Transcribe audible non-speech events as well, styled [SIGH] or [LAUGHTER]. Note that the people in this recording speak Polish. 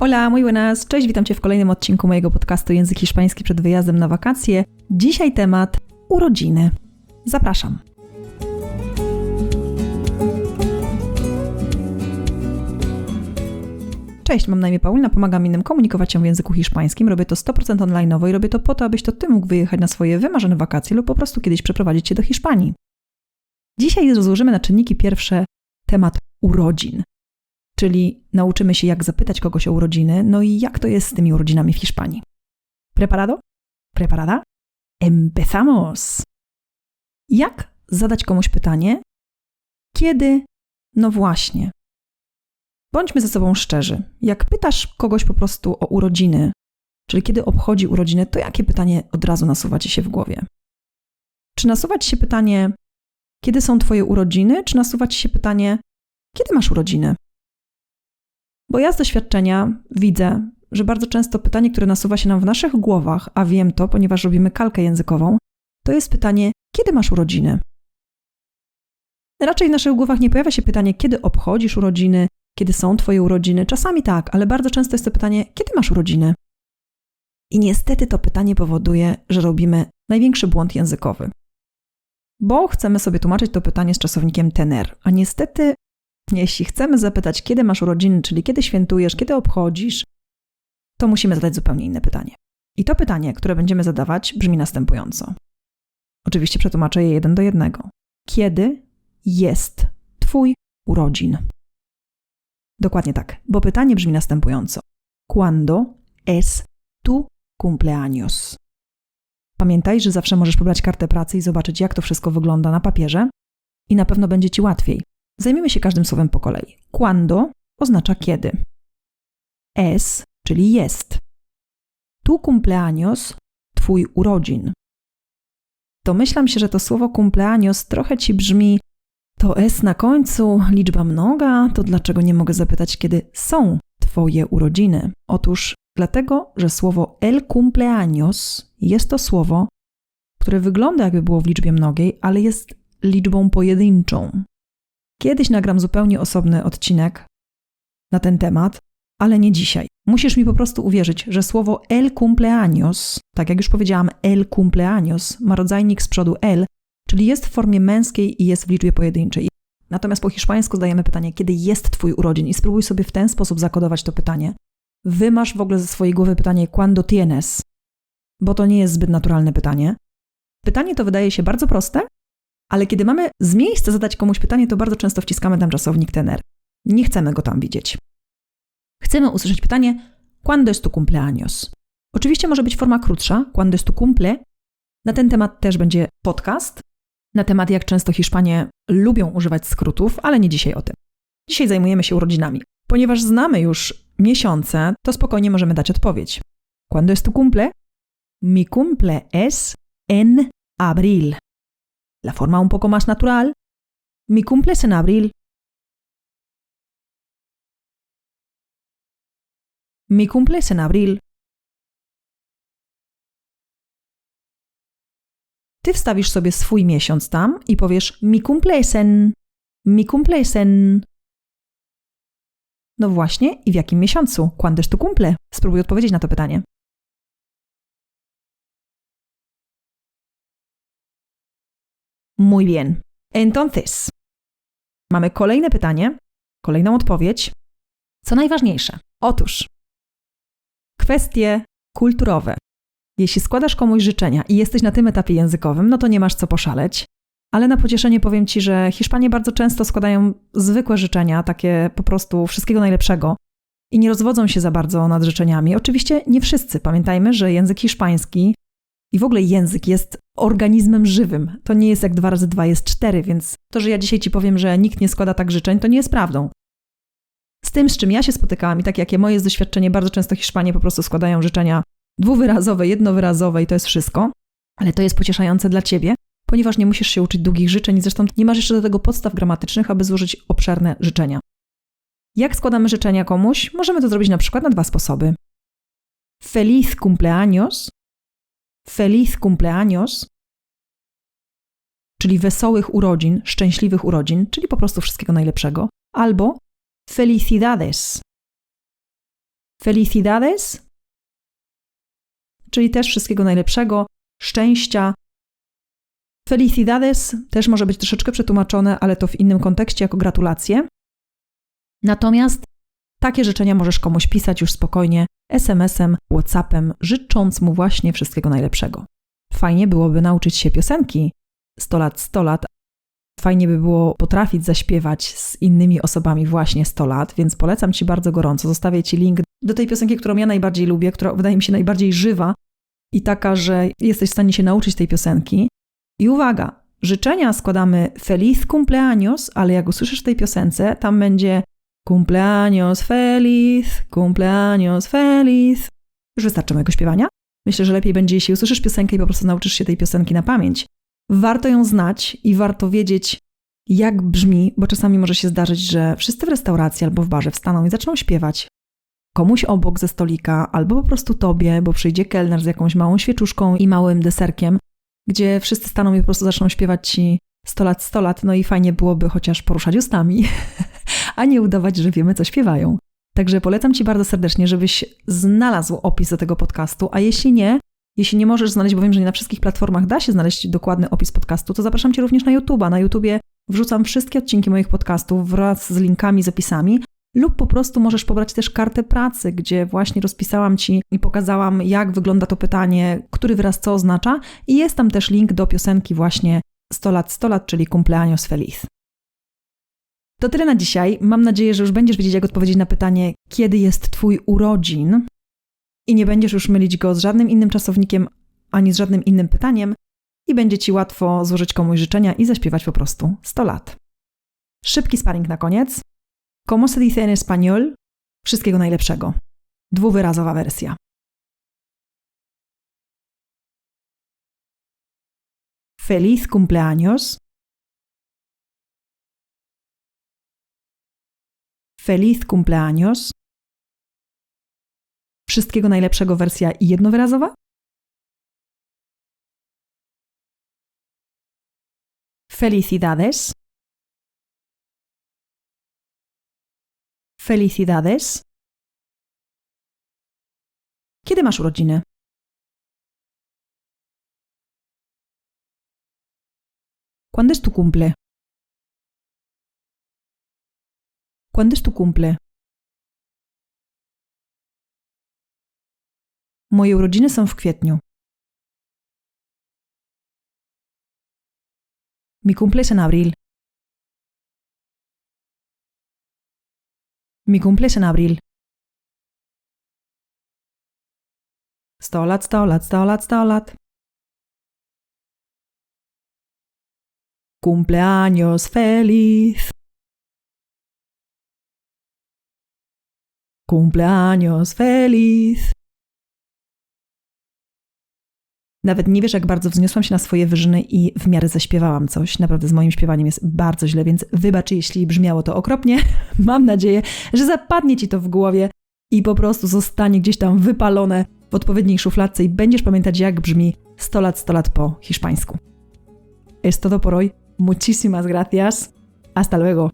Hola, muy buenas. Cześć, witam Cię w kolejnym odcinku mojego podcastu Język Hiszpański przed wyjazdem na wakacje. Dzisiaj temat urodziny. Zapraszam. Cześć, mam na imię Paulina, pomagam innym komunikować się w języku hiszpańskim. Robię to 100% online i robię to po to, abyś to Ty mógł wyjechać na swoje wymarzone wakacje lub po prostu kiedyś przeprowadzić się do Hiszpanii. Dzisiaj rozłożymy na czynniki pierwsze temat urodzin czyli nauczymy się, jak zapytać kogoś o urodziny, no i jak to jest z tymi urodzinami w Hiszpanii. Preparado? Preparada? Empezamos! Jak zadać komuś pytanie? Kiedy? No właśnie. Bądźmy ze sobą szczerzy. Jak pytasz kogoś po prostu o urodziny, czyli kiedy obchodzi urodziny, to jakie pytanie od razu nasuwa ci się w głowie? Czy nasuwa ci się pytanie, kiedy są twoje urodziny, czy nasuwa ci się pytanie, kiedy masz urodziny? Bo ja z doświadczenia widzę, że bardzo często pytanie, które nasuwa się nam w naszych głowach, a wiem to, ponieważ robimy kalkę językową, to jest pytanie, kiedy masz urodziny? Raczej w naszych głowach nie pojawia się pytanie, kiedy obchodzisz urodziny, kiedy są Twoje urodziny. Czasami tak, ale bardzo często jest to pytanie, kiedy masz urodziny? I niestety to pytanie powoduje, że robimy największy błąd językowy. Bo chcemy sobie tłumaczyć to pytanie z czasownikiem tener, a niestety jeśli chcemy zapytać, kiedy masz urodziny, czyli kiedy świętujesz, kiedy obchodzisz, to musimy zadać zupełnie inne pytanie. I to pytanie, które będziemy zadawać, brzmi następująco. Oczywiście przetłumaczę je jeden do jednego. Kiedy jest Twój urodzin? Dokładnie tak, bo pytanie brzmi następująco. ¿Cuándo es tu cumpleaños? Pamiętaj, że zawsze możesz pobrać kartę pracy i zobaczyć, jak to wszystko wygląda na papierze, i na pewno będzie Ci łatwiej, Zajmiemy się każdym słowem po kolei. Cuando oznacza kiedy. Es, czyli jest. Tu cumpleaños, twój urodzin. Domyślam się, że to słowo cumpleaños trochę ci brzmi to es na końcu, liczba mnoga, to dlaczego nie mogę zapytać, kiedy są twoje urodziny? Otóż dlatego, że słowo el cumpleaños jest to słowo, które wygląda jakby było w liczbie mnogiej, ale jest liczbą pojedynczą. Kiedyś nagram zupełnie osobny odcinek na ten temat, ale nie dzisiaj. Musisz mi po prostu uwierzyć, że słowo el cumpleaños, tak jak już powiedziałam, el cumpleaños ma rodzajnik z przodu el, czyli jest w formie męskiej i jest w liczbie pojedynczej. Natomiast po hiszpańsku zadajemy pytanie, kiedy jest twój urodzin i spróbuj sobie w ten sposób zakodować to pytanie. Wymasz w ogóle ze swojej głowy pytanie cuando tienes, bo to nie jest zbyt naturalne pytanie. Pytanie to wydaje się bardzo proste, ale kiedy mamy z miejsca zadać komuś pytanie, to bardzo często wciskamy tam czasownik tener. Nie chcemy go tam widzieć. Chcemy usłyszeć pytanie ¿Cuándo es tu cumpleaños? Oczywiście może być forma krótsza, ¿Cuándo es tu cumple? Na ten temat też będzie podcast, na temat jak często Hiszpanie lubią używać skrótów, ale nie dzisiaj o tym. Dzisiaj zajmujemy się urodzinami. Ponieważ znamy już miesiące, to spokojnie możemy dać odpowiedź. ¿Cuándo es tu cumple? Mi cumple es en abril. La forma un poco más natural, mi cumple es en abril. Mi cumple es en abril. Ty wstawisz sobie swój miesiąc tam i powiesz mi cumple es en... Mi cumple es en... No właśnie, i w jakim miesiącu? ¿Cuándo es tu cumple? Spróbuj odpowiedzieć na to pytanie. Muy bien. Entonces, mamy kolejne pytanie, kolejną odpowiedź. Co najważniejsze? Otóż, kwestie kulturowe. Jeśli składasz komuś życzenia i jesteś na tym etapie językowym, no to nie masz co poszaleć. Ale na pocieszenie powiem Ci, że Hiszpanie bardzo często składają zwykłe życzenia, takie po prostu wszystkiego najlepszego i nie rozwodzą się za bardzo nad życzeniami. Oczywiście nie wszyscy. Pamiętajmy, że język hiszpański i w ogóle język jest organizmem żywym. To nie jest jak dwa razy dwa jest cztery, więc to, że ja dzisiaj ci powiem, że nikt nie składa tak życzeń, to nie jest prawdą. Z tym, z czym ja się spotykałam i tak jakie moje jest doświadczenie, bardzo często Hiszpanie po prostu składają życzenia dwuwyrazowe, jednowyrazowe i to jest wszystko. Ale to jest pocieszające dla ciebie, ponieważ nie musisz się uczyć długich życzeń, zresztą nie masz jeszcze do tego podstaw gramatycznych, aby złożyć obszerne życzenia. Jak składamy życzenia komuś? Możemy to zrobić na przykład na dwa sposoby. Feliz cumpleaños feliz cumpleaños, czyli wesołych urodzin, szczęśliwych urodzin, czyli po prostu wszystkiego najlepszego, albo felicidades. Felicidades, czyli też wszystkiego najlepszego, szczęścia. Felicidades też może być troszeczkę przetłumaczone, ale to w innym kontekście jako gratulacje. Natomiast takie życzenia możesz komuś pisać już spokojnie SMS-em, WhatsAppem, życząc mu właśnie wszystkiego najlepszego. Fajnie byłoby nauczyć się piosenki 100 lat, 100 lat. Fajnie by było potrafić zaśpiewać z innymi osobami właśnie 100 lat, więc polecam Ci bardzo gorąco. Zostawię Ci link do tej piosenki, którą ja najbardziej lubię, która wydaje mi się najbardziej żywa i taka, że jesteś w stanie się nauczyć tej piosenki. I uwaga, życzenia składamy feliz cumpleaños, ale jak usłyszysz tej piosence, tam będzie cumpleaños feliz, cumpleaños feliz. Już wystarczy mojego śpiewania? Myślę, że lepiej będzie, jeśli usłyszysz piosenkę i po prostu nauczysz się tej piosenki na pamięć. Warto ją znać i warto wiedzieć, jak brzmi, bo czasami może się zdarzyć, że wszyscy w restauracji albo w barze wstaną i zaczną śpiewać. Komuś obok ze stolika, albo po prostu tobie, bo przyjdzie kelner z jakąś małą świeczuszką i małym deserkiem, gdzie wszyscy staną i po prostu zaczną śpiewać ci 100 lat, 100 lat, no i fajnie byłoby chociaż poruszać ustami, [LAUGHS] a nie udawać, że wiemy, co śpiewają. Także polecam Ci bardzo serdecznie, żebyś znalazł opis do tego podcastu, a jeśli nie, jeśli nie możesz znaleźć, bo wiem, że nie na wszystkich platformach da się znaleźć dokładny opis podcastu, to zapraszam Cię również na YouTube'a. Na YouTubie wrzucam wszystkie odcinki moich podcastów wraz z linkami, z opisami, lub po prostu możesz pobrać też kartę pracy, gdzie właśnie rozpisałam Ci i pokazałam, jak wygląda to pytanie, który wyraz co oznacza i jest tam też link do piosenki właśnie 100 lat, 100 lat, czyli Cumpleaños Feliz. To tyle na dzisiaj. Mam nadzieję, że już będziesz wiedzieć, jak odpowiedzieć na pytanie, kiedy jest Twój urodzin i nie będziesz już mylić go z żadnym innym czasownikiem ani z żadnym innym pytaniem i będzie Ci łatwo złożyć komuś życzenia i zaśpiewać po prostu 100 lat. Szybki sparring na koniec. Como se dice en español? Wszystkiego najlepszego. Dwuwyrazowa wersja. Feliz cumpleaños. Feliz cumpleaños. Wszystkiego najlepszego wersja jednowyrazowa? Felicidades. Felicidades. Kiedy masz urodziny? ¿Cuándo es tu cumple? ¿Cuándo es tu cumple? Moje urodziny są w kwietniu. Mi cumple es en abril. Mi cumple es en abril. Sto lat, sto lat. Cumpleaños feliz. Cumpleaños feliz. Nawet nie wiesz, jak bardzo wzniosłam się na swoje wyżyny i w miarę zaśpiewałam coś. Naprawdę z moim śpiewaniem jest bardzo źle, więc wybacz, jeśli brzmiało to okropnie. [LAUGHS] Mam nadzieję, że zapadnie ci to w głowie i po prostu zostanie gdzieś tam wypalone w odpowiedniej szufladce i będziesz pamiętać, jak brzmi 100 lat, 100 lat po hiszpańsku. Es todo por hoy. Muchísimas gracias. Hasta luego.